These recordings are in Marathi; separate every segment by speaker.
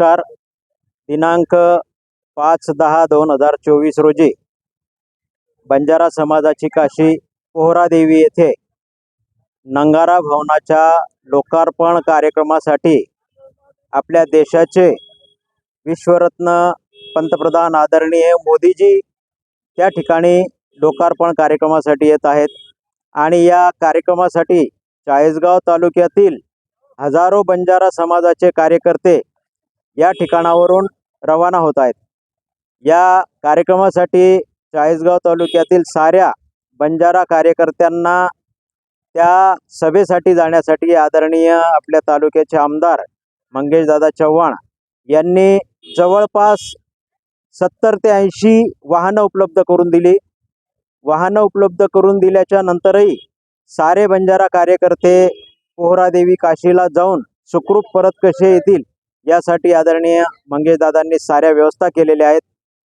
Speaker 1: नमस्कार. दिनांक पाच दहा दोन हजार चोवीस रोजी बंजारा समाजाची काशी पोहरादेवी येथे नंगारा भवनाच्या लोकार्पण कार्यक्रमासाठी आपल्या देशाचे विश्वरत्न पंतप्रधान आदरणीय मोदीजी त्या ठिकाणी लोकार्पण कार्यक्रमासाठी येत आहेत. आणि या कार्यक्रमासाठी चाळीसगाव तालुक्यातील हजारो बंजारा समाजाचे कार्यकर्ते या ठिकाणावरून रवाना होत आहेत. या कार्यक्रमासाठी चाळीसगाव तालुक्यातील साऱ्या बंजारा कार्यकर्त्यांना त्या सभेसाठी जाण्यासाठी आदरणीय आपल्या तालुक्याचे आमदार मंगेशदादा चव्हाण यांनी जवळपास सत्तर ते ऐंशी वाहनं उपलब्ध करून दिली. वाहनं उपलब्ध करून दिल्याच्या नंतरही सारे बंजारा कार्यकर्ते पोहरादेवी काशीला जाऊन सुखरूप परत कसे येतील यासाठी आदरणीय मंगेशदादांनी साऱ्या व्यवस्था केलेल्या आहेत.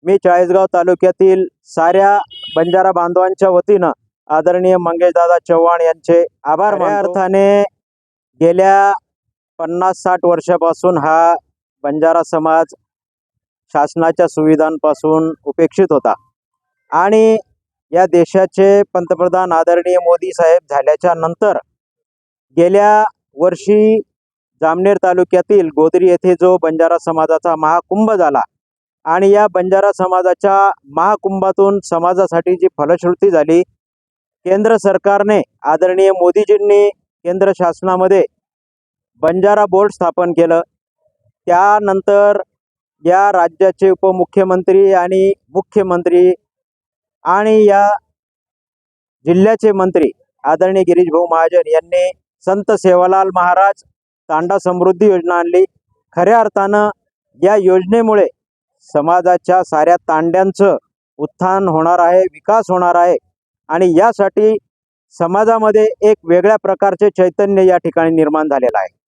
Speaker 1: मी चाळीसगाव तालुक्यातील साऱ्या बंजारा बांधवांच्या वतीनं आदरणीय मंगेशदादा चव्हाण यांचे आभार अर्थाने गेल्या पन्नास साठ वर्षापासून हा बंजारा समाज शासनाच्या सुविधांपासून उपेक्षित होता. आणि या देशाचे पंतप्रधान आदरणीय मोदी साहेब झाल्याच्यानंतर गेल्या वर्षी जामनेर तालुक्यातील गोदरी येथे जो बंजारा समाजाचा महाकुंभ झाला आणि या बंजारा समाजाच्या महाकुंभातून समाजासाठी जी फलश्रुती झाली केंद्र सरकारने आदरणीय मोदीजींनी केंद्र शासनामध्ये बंजारा बोर्ड स्थापन केलं. त्यानंतर या राज्याचे उपमुख्यमंत्री आणि मुख्यमंत्री आणि या जिल्ह्याचे मंत्री आदरणीय गिरीश भाऊ महाजन यांनी संत सेवालाल महाराज तांडा समृद्धी योजना आणली. खऱ्या अर्थानं या योजनेमुळे समाजाच्या साऱ्या तांड्यांचं उत्थान होणार आहे विकास होणार आहे आणि यासाठी समाजामध्ये एक वेगळ्या प्रकारचे चैतन्य या ठिकाणी निर्माण झालेलं आहे.